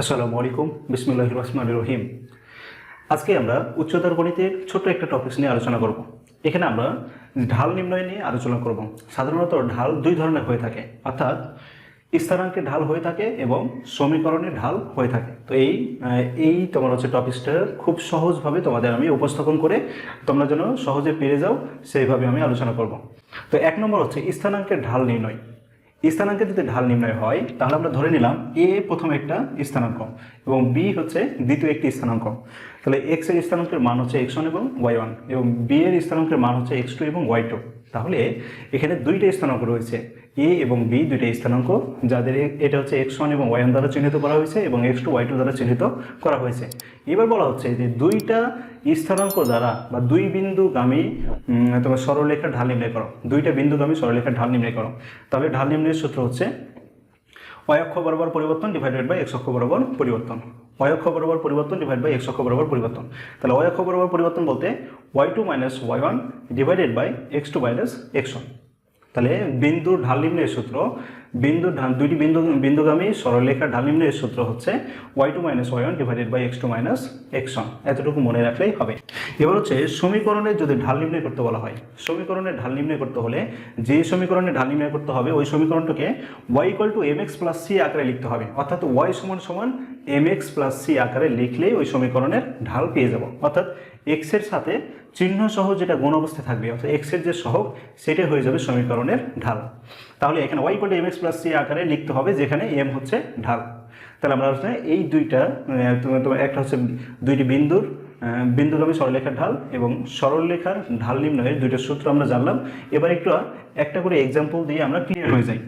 আসসালামু আলাইকুম বিসমুল্লাহ রহমান রহিম। আজকে আমরা উচ্চতর গণিতের ছোট্ট একটা টপিকস নিয়ে আলোচনা করব। এখানে আমরা ঢাল নির্ণয় নিয়ে আলোচনা করব। সাধারণত ঢাল দুই ধরনের হয়ে থাকে, অর্থাৎ স্থানাঙ্কের ঢাল হয়ে থাকে এবং সমীকরণের ঢাল হয়ে থাকে। তো এই এই তোমার হচ্ছে টপিকসটা খুব সহজভাবে তোমাদের আমি উপস্থাপন করে তোমরা যেন সহজে পেরে যাও, সেইভাবে আমি আলোচনা করব। তো এক নম্বর হচ্ছে স্থানাঙ্কের ঢাল নির্ণয়। স্থানাঙ্কের যদি ঢাল নির্ণয় হয়, তাহলে আমরা ধরে নিলাম এ প্রথম একটা স্থানাঙ্ক এবং বি হচ্ছে দ্বিতীয় একটি স্থানাঙ্ক। তাহলে এক্সের স্থানাঙ্কের মান হচ্ছে এক্স ওয়ান এবং ওয়াই ওয়ান এবং বি এর স্থানাঙ্কের মান হচ্ছে এক্স টু এবং ওয়াই টু তাহলে এখানে দুইটা স্থানাঙ্ক রয়েছে এ এবং বি দুইটা স্থানাঙ্ক, যাদের এটা হচ্ছে এক্স ওয়ান এবং ওয়াই ওয়ান দ্বারা চিহ্নিত করা হয়েছে এবং এক্স টু ওয়াই টু দ্বারা চিহ্নিত করা হয়েছে। এবার বলা হচ্ছে যে দুইটা স্থানাঙ্ক দ্বারা বা দুই বিন্দুগামী তোমার সরলরেখার ঢাল নির্ণয় করো। দুইটা বিন্দুগামী সরলরেখার ঢাল নির্ণয় করো। তাহলে ঢাল নির্ণয়ের সূত্র হচ্ছে y অক্ষ বরাবর পরিবর্তন ডিভাইডেড বাই এক্স অক্ষ বরাবর পরিবর্তন। Y অক্ষ বরাবর পরিবর্তন ডিভাইড বাই এক্স অক্ষ বরাবর পরিবর্তন। তাহলে y অক্ষ বরাবর পরিবর্তন বলতে y two minus y one divided by x two minus x one তাহলে বিন্দুর ঢাল নিম্নের সূত্র বিন্দুর ঢাল দুইটি বিন্দু বিন্দুগামী সরলরেখার ঢাল নিম্নের সূত্র হচ্ছে y two minus y one divided by x two minus x one এতটুকু মনে রাখলেই হবে। এবার হচ্ছে সমীকরণের যদি ঢাল নির্ণয় করতে বলা হয়, সমীকরণের ঢাল নির্ণয় করতে হলে যে সমীকরণের ঢাল নির্ণয় করতে হবে, ওই সমীকরণটাকে y equal to m x plus c আকারে লিখতে হবে। অর্থাৎ ওয়াই সমান সমান এম এক্স প্লাস সি আকারে লিখলেই ওই সমীকরণের ঢাল পেয়ে যাব। অর্থাৎ এক্সের সাথে চিহ্ন সহ যেটা গুণ অবস্থায় থাকবে, অর্থাৎ এক্সের যে সহগ, সেটাই হয়ে যাবে সমীকরণের ঢাল। তাহলে এখানে y equal to m x plus c আকারে লিখতে হবে, যেখানে এম হচ্ছে ঢাল। তাহলে আমরা হচ্ছে এই দুইটা তোমার একটা হচ্ছে দুইটি বিন্দুর বিন্দুর বিন্দুগামী সরলরেখার ঢাল এবং সরলরেখার ঢাল নির্ণয়ের দুইটা সূত্র আমরা জানলাম। এবার একটু একটা করে এক্সাম্পল দিয়ে আমরা ক্লিয়ার হয়ে যাই।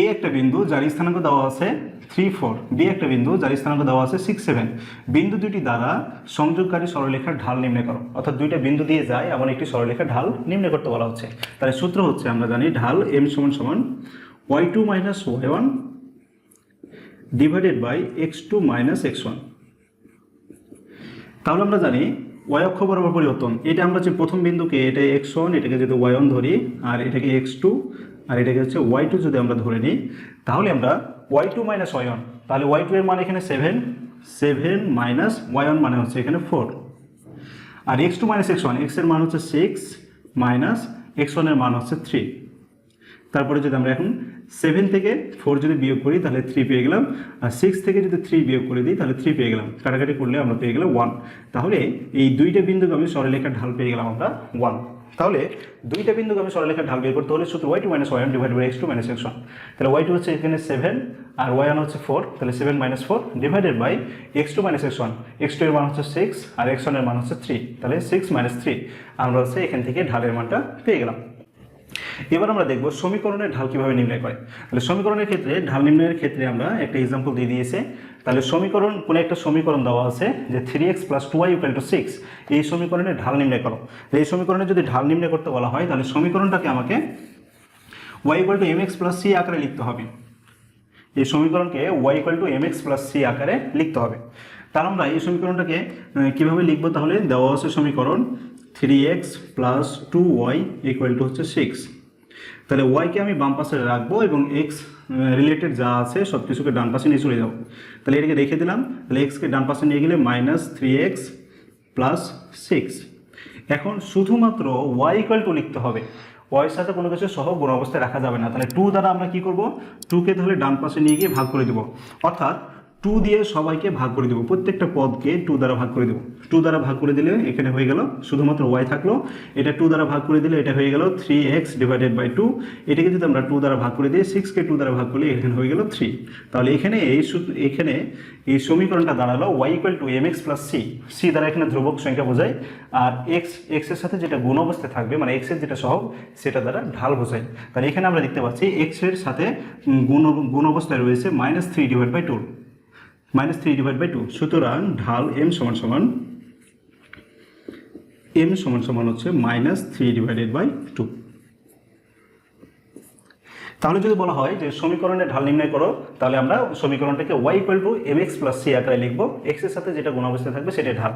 এ একটা বিন্দু যার স্থানাঙ্ক দেওয়া আছে থ্রি ফোর বি একটা বিন্দু যার স্থানাঙ্ক দেওয়া আছে সিক্স সেভেন বিন্দু দুটি দ্বারা সংযোগকারী সরলরেখার ঢাল নির্ণয় করো। অর্থাৎ দুইটা বিন্দু দিয়ে যায়, এমন একটি সরলরেখার ঢাল নির্ণয় করতে বলা হচ্ছে। তাহলে সূত্র হচ্ছে, আমরা জানি ঢাল এম সমান সমান y two minus y one divided by x two minus x one তাহলে আমরা জানি ওয়াই অক্ষ বরাবর পরিবর্তন। এটা আমরা যে প্রথম বিন্দুকে, এটা এক্স ওয়ান এটাকে যদি ওয়াই ওয়ান ধরি, আর এটাকে এক্স টু আর এটাকে হচ্ছে ওয়াই টু যদি আমরা ধরে নিই, তাহলে আমরা y two minus y one তাহলে ওয়াই টু এর মান এখানে seven seven minus y one মানে হচ্ছে এখানে ফোর আর x two minus x one এক্সের মান হচ্ছে সিক্স মাইনাস এক্স ওয়ানের মান হচ্ছে থ্রি তারপরে যদি আমরা এখন সেভেন থেকে ফোর যদি বিয়োগ করি, তাহলে থ্রি পেয়ে গেলাম। আর সিক্স থেকে যদি থ্রি বিয়োগ করে দিই, তাহলে থ্রি পেয়ে গেলাম। কাটাকাটি করলে আমরা পেয়ে গেলাম ওয়ান তাহলে এই দুইটা বিন্দুগামী সরলরেখার ঢাল পেয়ে গেলাম আমরা ওয়ান তাহলে দুইটা বিন্দুকে আমি সরলরেখার ঢাল বের করতে হলে শুধু y two minus y one divide by x two minus x one তাহলে ওয়াই টু হচ্ছে এখানে সেভেন আর ওয়াই ওয়ান হচ্ছে ফোর তাহলে seven minus four divided by x two minus x one x two এর মান হচ্ছে সিক্স আর x ওয়ানের মান হচ্ছে থ্রি তাহলে সিক্স মাইনাস থ্রি আমরা হচ্ছে এখান থেকে ঢালের মানটা পেয়ে গেলাম। এবার আমরা দেখব সমীকরণের ঢাল কীভাবে নির্ণয় করে। তাহলে সমীকরণের ক্ষেত্রে, ঢাল নির্ণয়ের ক্ষেত্রে আমরা একটা এক্সাম্পল দিয়ে দিয়েছে। তাহলে সমীকরণ, কোনো একটা সমীকরণ দেওয়া আছে যে three x plus two y equal to six এই সমীকরণের ঢাল নির্ণয় করো। এই সমীকরণে যদি ঢাল নির্ণয় করতে বলা হয়, তাহলে সমীকরণটাকে আমাকে y equal to m x plus c আকারে লিখতে হবে। এই সমীকরণকে y equal to m x plus c আকারে লিখতে হবে। তাহলে আমরা এই সমীকরণটাকে কীভাবে লিখব তাহলে? দেওয়া আছে সমীকরণ three x plus two y equal to হচ্ছে সিক্স তাহলে ওয়াইকে আমি বাম পাশে রাখব এবং এক্স রিলেটেড যা আছে সব কিছুকে ডান পাশে নিয়ে চলে যাব। তাহলে এটাকে রেখে দিলাম। তাহলে এক্সকে ডান পাশে নিয়ে গেলে minus three x plus six এখন শুধুমাত্র ওয়াই ইকুয়াল টু লিখতে হবে। ওয়াইয়ের সাথে কোনো কিছু সহ গুণ অবস্থায় রাখা যাবে না। তাহলে টু দ্বারা আমরা কি করব? টুকে তাহলে ডান পাশে নিয়ে গিয়ে ভাগ করে দেবো। অর্থাৎ টু দিয়ে সবাইকে ভাগ করে দেবো। প্রত্যেকটা পদকে টু দ্বারা ভাগ করে দেবো। টু দ্বারা ভাগ করে দিলে এখানে হয়ে গেল শুধুমাত্র ওয়াই থাকল। এটা টু দ্বারা ভাগ করে দিলে এটা হয়ে গেল three x divided by two এটাকে যদি আমরা টু দ্বারা ভাগ করে দিই সিক্সকে টু দ্বারা ভাগ করলে এখানে হয়ে গেল থ্রি তাহলে এখানে এই এখানে এই সমীকরণটা দাঁড়াল y equal to m x plus c c দ্বারা এখানে ধ্রুবক সংখ্যা বোঝায়। আর এক্স এক্সের সাথে যেটা গুণ অবস্থায় থাকবে মানে এক্সের যেটা সহগ, সেটা দ্বারা ঢাল বোঝায়। তাহলে এখানে আমরা দেখতে পাচ্ছি এক্সের সাথে গুণ গুণ অবস্থায় রয়েছে minus three divide by two minus three divide by two সুতরাং ঢাল এম সমান সমান এম সমান সমান হচ্ছে minus three divided by two তাহলে যদি বলা হয় যে সমীকরণের ঢাল নির্ণয় করো, তাহলে আমরা সমীকরণটাকে y equal to m x plus c আকারে লিখব। এক্সের সাথে যেটা গুণ অবস্থায় থাকবে সেটা ঢাল।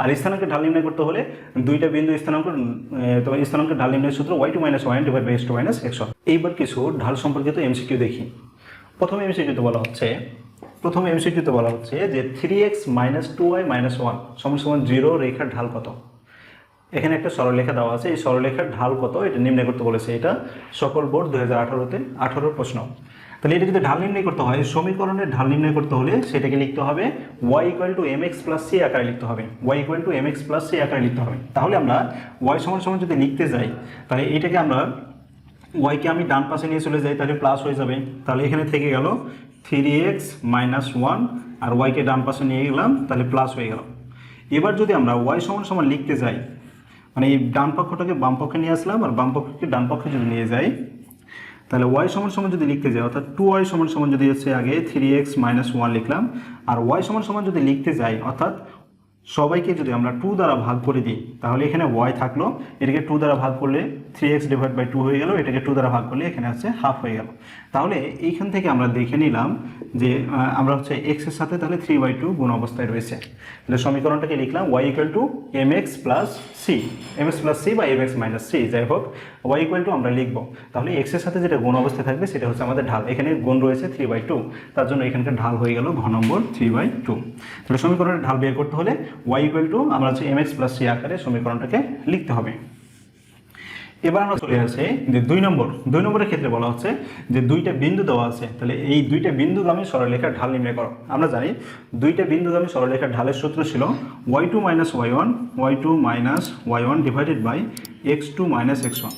আর স্থানাঙ্কের ঢাল নির্ণয় করতে হলে দুইটা বিন্দু স্থানাঙ্ক তোমার স্থানাঙ্কের ঢাল নির্ণয় সূত্র y two minus one divide by x two minus x এইবার কিছু ঢাল সম্পর্কিত এমসিকিউ দেখি। প্রথমে এমসিকিউতে বলা হচ্ছে প্রথম এমসিকিউতে বলা হচ্ছে যে three x minus two y minus one সমান জিরো রেখার ঢাল কত? এখানে একটা সরলরেখা দেওয়া আছে, এই সরলরেখার ঢাল কত? এটা নির্ণয় করতে বলেছে এটা সকল বোর্ড দু হাজার আঠারোতে আঠারোর প্রশ্ন। তাহলে এটা যদি ঢাল নির্ণয় করতে হয়, সমীকরণের ঢাল নির্ণয় করতে হলে সেটাকে লিখতে হবে y equal to m x plus c আকারে লিখতে হবে। Y equal to m x plus c আকারে লিখতে হবে। তাহলে আমরা ওয়াই সমান সমান যদি লিখতে যাই, তাহলে এটাকে আমরা ওয়াইকে আমি ডান পাশে নিয়ে চলে যাই, তাহলে প্লাস হয়ে যাবে। তাহলে এখানে থেকে গেল থ্রি এক্স মাইনাস ওয়ান আর ওয়াইকে ডান পাশে নিয়ে গেলাম, তাহলে প্লাস হয়ে গেলাম এবার যদি আমরা ওয়াই সমান সমান লিখতে যাই মানে এই ডান পক্ষটাকে বাম পক্ষে নিয়ে আসলাম আর বাম পক্ষকে ডান পক্ষে যদি নিয়ে যাই, তাহলে ওয়াই সমান সমান যদি লিখতে যাই, অর্থাৎ টু ওয়াই সমান সমান যদি হচ্ছে আগে থ্রি এক্স মাইনাস ওয়ান লিখলাম, আর ওয়াই সমান সমান যদি লিখতে যাই, অর্থাৎ সবাইকে যদি আমরা টু দ্বারা ভাগ করে দিই, তাহলে এখানে ওয়াই থাকল, এটাকে টু দ্বারা ভাগ করলে three x divide by two হয়ে গেল, এটাকে টু দ্বারা ভাগ করলে এখানে হচ্ছে হাফ হয়ে গেল। তাহলে এইখান থেকে আমরা দেখে নিলাম যে আমরা হচ্ছে এক্সের সাথে তাহলে থ্রি বাই টু গুণ অবস্থায় রয়েছে। তাহলে সমীকরণটাকে লিখলাম y equal to m x plus c m x plus c বা এম এক্স মাইনাস সি যাই হোক ওয়াই ইকুয়াল টু আমরা লিখব। তাহলে এক্সের সাথে যেটা গুণ অবস্থায় থাকবে, সেটা হচ্ছে আমাদের ঢাল। এখানে গুণ রয়েছে থ্রি বাই টু তার জন্য এখানকার ঢাল হয়ে গেল ঘ নম্বর থ্রি বাই টু তাহলে সমীকরণের ঢাল বের করতে হলে ওয়াই ইকুয়াল টু আমরা হচ্ছে এম এক্স প্লাস সি আকারে সমীকরণটাকে লিখতে হবে। এবার আমরা চলে আসি যে দুই নম্বর। দুই নম্বরের ক্ষেত্রে বলা হচ্ছে যে দুইটা বিন্দু দেওয়া আছে, তাহলে এই দুইটা বিন্দুগামী সরলরেখার ঢাল নির্ণয় করো। আমরা জানি দুইটা বিন্দুগামী সরলরেখার ঢালের সূত্র ছিল y two minus y one y two minus y one divided by x two minus x one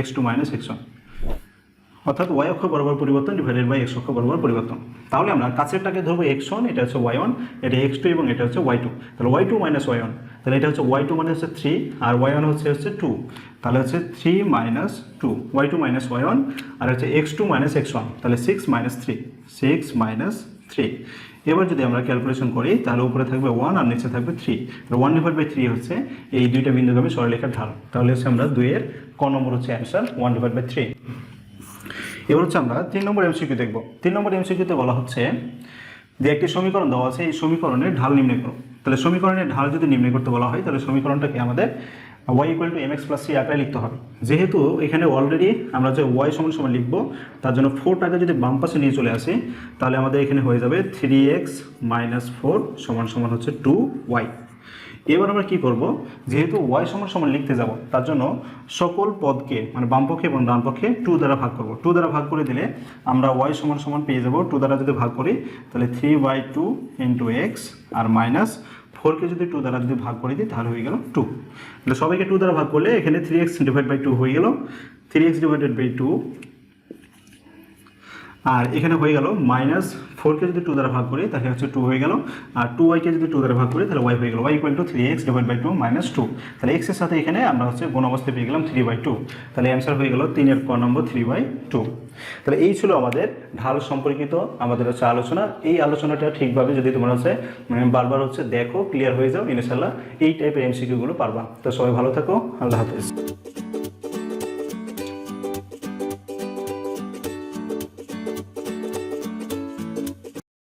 x two minus x one অর্থাৎ ওয়াই অক্ষ বরাবর পরিবর্তন ডিভাইডেড বাই এক্স অক্ষ বরাবর পরিবর্তন। তাহলে আমরা কাছেরটাকে ধরবো এক্স ওয়ান এটা হচ্ছে ওয়াই ওয়ান এটা এক্স টু এবং এটা হচ্ছে ওয়াই টু তাহলে y two minus y one তাহলে এটা হচ্ছে ওয়াই টু মানে হচ্ছে থ্রি আর ওয়াই ওয়ান হচ্ছে হচ্ছে টু তাহলে হচ্ছে three minus two y two minus y one আর হচ্ছে x two minus x one তাহলে six minus three six minus three এবার যদি আমরা ক্যালকুলেশন করি, তাহলে উপরে থাকবে ওয়ান আর নিচে থাকবে three one divide by three হচ্ছে এই দুইটা বিন্দুগামী সরলরেখার ঢাল তাহলে হচ্ছে আমরা দুইয়ের ক নম্বর হচ্ছে answer one divide by three এবার হচ্ছে আমরা তিন নম্বর এমসিকিউ দেখব। তিন নম্বর এমসিকিউতে বলা হচ্ছে যে একটি সমীকরণ দেওয়া আছে, এই সমীকরণের ঢাল নির্ণয় করো। তাহলে সমীকরণের ঢাল যদি নির্ণয় করতে বলা হয়, তাহলে সমীকরণটাকে আমাদের y equal to m x plus c আকারে লিখতে হবে। যেহেতু এখানে অলরেডি আমরা যে ওয়াই সমান সমান লিখব, তার জন্য ফোরটাকে যদি বাম পাশে নিয়ে চলে আসি, তাহলে আমাদের এখানে হয়ে যাবে থ্রি এক্স মাইনাস ফোর সমান সমান হচ্ছে টু ওয়াই এবার আমরা কি করব? যেহেতু ওয়াই সমান সমান লিখতে যাব, তার জন্য সকল পদকে মানে বামপক্ষে এবং ডানপক্ষে টু দ্বারা ভাগ করব। টু দ্বারা ভাগ করে দিলে আমরা ওয়াই সমান সমান পেয়ে যাব। টু দ্বারা যদি ভাগ করি, তাহলে three by two into x R minus ফোরকে যদি টু দ্বারা যদি ভাগ করে দিই, তাহলে হয়ে গেল টু তাহলে সবাইকে টু দ্বারা ভাগ করলে এখানে three x divide by two হয়ে গেল। Three x divided by two আর এখানে হয়ে গেল মাইনাস ফোরকে যদি টু দ্বারা ভাগ করি, তাহলে হচ্ছে টু হয়ে গেল। আর টু ওয়াইকে যদি টু দ্বারা ভাগ করি, তাহলে ওয়াই হয়ে গেল। Y equal to three x divide by two minus two তাহলে এক্সের সাথে এখানে আমরা হচ্ছে গুণ অবস্থায় পেয়ে গেলাম থ্রি বাই টু তাহলে অ্যান্সার হয়ে গেল তিনের ক নম্বর থ্রি বাই টু তাহলে এই ছিল আমাদের ঢাল সম্পর্কিত আমাদের হচ্ছে আলোচনা। এই আলোচনাটা ঠিকভাবে যদি তোমরা হচ্ছে বারবার হচ্ছে দেখো ক্লিয়ার হয়ে যাও ইনশাল্লাহ এই টাইপের এমসিকিউগুলো পারবা। তো সবাই ভালো থাকো। আল্লাহ হাফেজ।